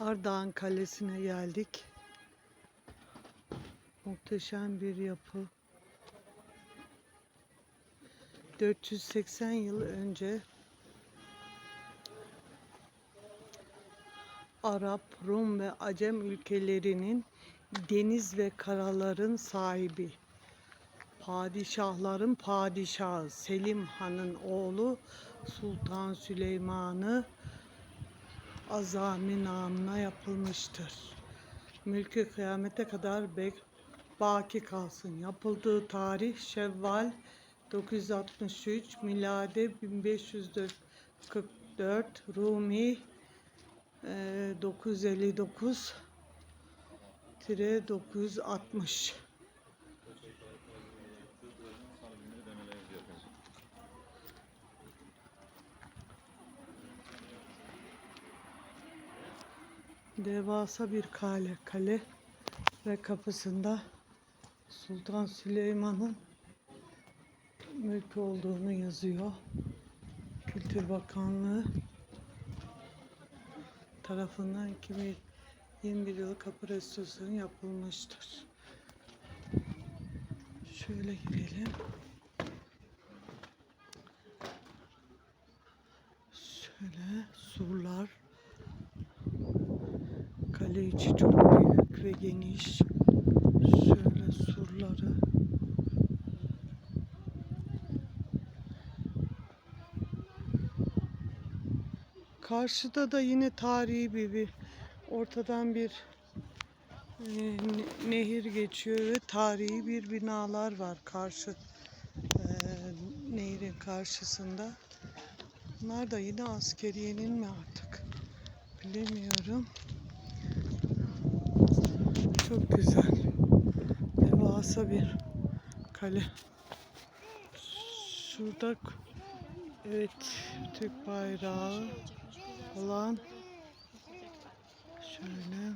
Ardahan Kalesi'ne geldik. Muhteşem bir yapı. 480 yıl önce Arap, Rum ve Acem ülkelerinin deniz ve karaların sahibi padişahların padişahı Selim Han'ın oğlu Sultan Süleyman'ı azami namına yapılmıştır. Mülkü kıyamete kadar bek baki kalsın. Yapıldığı tarih Şevval 963 milade 1544 Rumi e, 959 tire 960 Devasa bir kale, kale ve kapısında Sultan Süleyman'ın mülkü olduğunu yazıyor. Kültür Bakanlığı tarafından 2021 yılı kapı restorasyonu yapılmıştır. Şöyle girelim. Şöyle surlar. İçi çok büyük ve geniş. Şöyle surları. Karşıda da yine tarihi bir, bir ortadan bir e, ne- nehir geçiyor ve tarihi bir binalar var karşı e, nehrin karşısında. Bunlar da yine askeriyenin mi artık bilemiyorum. kısa bir kale. Şurada evet Türk bayrağı olan şöyle